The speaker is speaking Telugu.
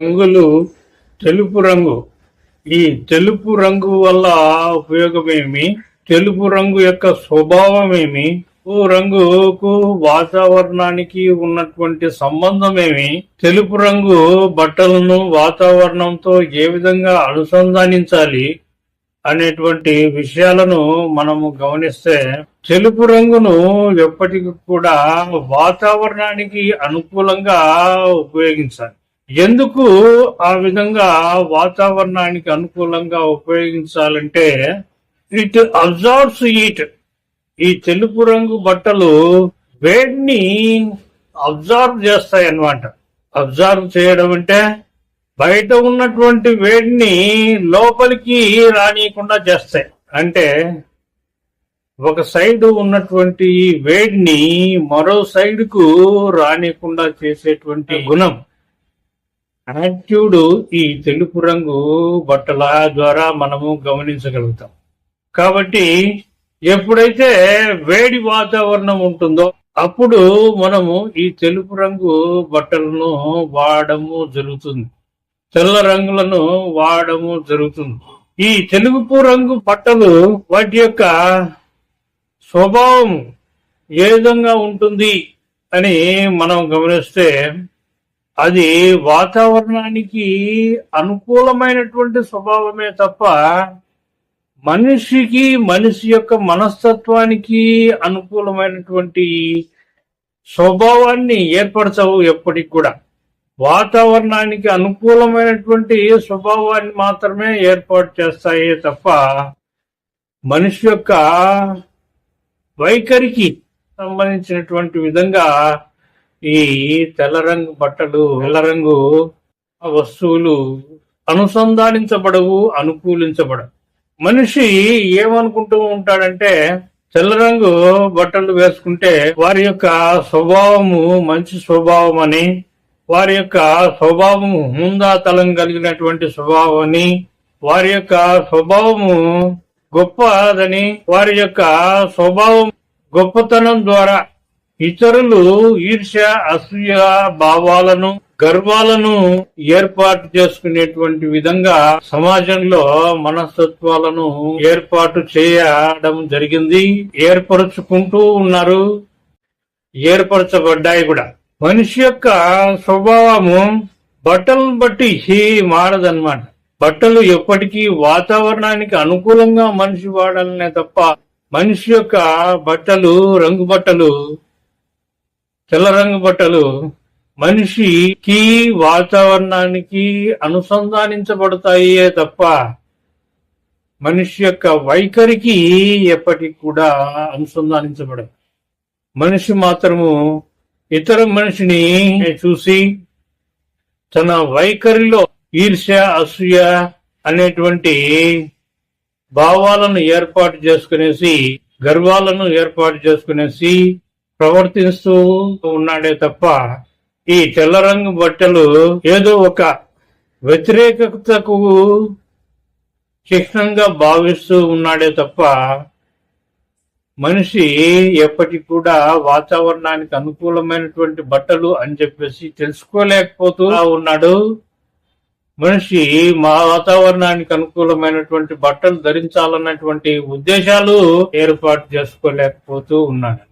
రంగులు తెలుపు రంగు. ఈ తెలుపు రంగు వల్ల ఉపయోగమేమి? తెలుపు రంగు యొక్క స్వభావం ఏమి ఓ రంగుకు వాతావరణానికి ఉన్నటువంటి సంబంధం ఏమి తెలుపు రంగు బట్టలను వాతావరణంతో ఏ విధంగా అనుసంధానించాలి అనేటువంటి విషయాలను మనము గమనిస్తే తెలుపు రంగును ఎప్పటికీ కూడా వాతావరణానికి అనుకూలంగా ఉపయోగించాలి. ఎందుకు ఆ విధంగా వాతావరణానికి అనుకూలంగా ఉపయోగించాలంటే ఇట్ అబ్జర్వ్స్ హీట్ ఈ తెలుపు రంగు బట్టలు వేడిని అబ్జార్బ్ చేస్తాయి అన్నమాట అబ్జర్వ్ చేయడం అంటే బయట ఉన్నటువంటి వేడిని లోపలికి రానియకుండా చేస్తాయి. అంటే ఒక సైడ్ ఉన్నటువంటి వేడిని మరో సైడ్కు రానియకుండా చేసేటువంటి గుణం. యాక్టివ్డ్ ఈ తెలుపు రంగు బట్టల ద్వారా మనము గమనించగలుగుతాం. కాబట్టి ఎప్పుడైతే వేడి వాతావరణం ఉంటుందో అప్పుడు మనము ఈ తెలుపు రంగు బట్టలను వాడము జరుగుతుంది. తెల్ల రంగులను వాడము జరుగుతుంది. ఈ తెలుపు రంగు బట్టలు వాటి యొక్క స్వభావం ఏ విధంగా ఉంటుంది అని మనం గమనిస్తే అది వాతావరణానికి అనుకూలమైనటువంటి స్వభావమే తప్ప మనిషికి మనిషి యొక్క మనస్తత్వానికి అనుకూలమైనటువంటి స్వభావాన్ని ఏర్పరచవు ఎప్పటికి కూడా. వాతావరణానికి అనుకూలమైనటువంటి స్వభావాన్ని మాత్రమే ఏర్పాటు చేస్తాయే తప్ప మనిషి యొక్క వైఖరికి సంబంధించినటువంటి విధంగా ఈ తెల్ల రంగు బట్టలు తెల్ల రంగు వస్తువులు అనుసంధానించబడవు అనుకూలించబడవు. మనిషి ఏమనుకుంటూ ఉంటాడంటే తెల్ల రంగు బట్టలు వేసుకుంటే వారి యొక్క స్వభావము మంచి స్వభావం అని వారి యొక్క స్వభావము ముందాతలం కలిగినటువంటి స్వభావం అని వారి యొక్క స్వభావము గొప్పదని వారి యొక్క స్వభావం గొప్పతనం ద్వారా ఇతరులు ఈర్ష్య అసూయ భావాలను గర్వాలను ఏర్పాటు చేసుకునేటువంటి విధంగా సమాజంలో మనస్తత్వాలను ఏర్పాటు చేయడం జరిగింది. ఏర్పరచుకుంటూ ఉన్నారు. ఏర్పరచబడ్డాయి కూడా. మనిషి యొక్క స్వభావము బట్టలను బట్టి మారదన్నమాట. బట్టలు ఎప్పటికీ వాతావరణానికి అనుకూలంగా మనిషి వాడాలనే తప్ప మనిషి యొక్క బట్టలు రంగు బట్టలు తెల్ల రంగు బట్టలు మనిషికి వాతావరణానికి అనుసంధానించబడతాయే తప్ప మనిషి యొక్క వైఖరికి ఎప్పటికి కూడా అనుసంధానించబడదు. మనిషి మాత్రము ఇతర మనిషిని చూసి తన వైఖరిలో ఈర్ష్య అసూయ అనేటువంటి భావాలను ఏర్పాటు చేసుకునేసి గర్వాలను ఏర్పాటు చేసుకునేసి ప్రవర్తిస్తూ ఉన్నాడే తప్ప ఈ తెల్ల రంగు బట్టలు ఏదో ఒక వ్యతిరేకతకు చిహ్నంగా భావిస్తూ ఉన్నాడే తప్ప మనిషి ఎప్పటికి కూడా వాతావరణానికి అనుకూలమైనటువంటి బట్టలు అని చెప్పేసి తెలుసుకోలేకపోతూ ఉన్నాడు. మనిషి మా వాతావరణానికి అనుకూలమైనటువంటి బట్టలు ధరించాలన్నటువంటి ఉద్దేశాలు ఏర్పాటు చేసుకోలేకపోతూ ఉన్నాడు.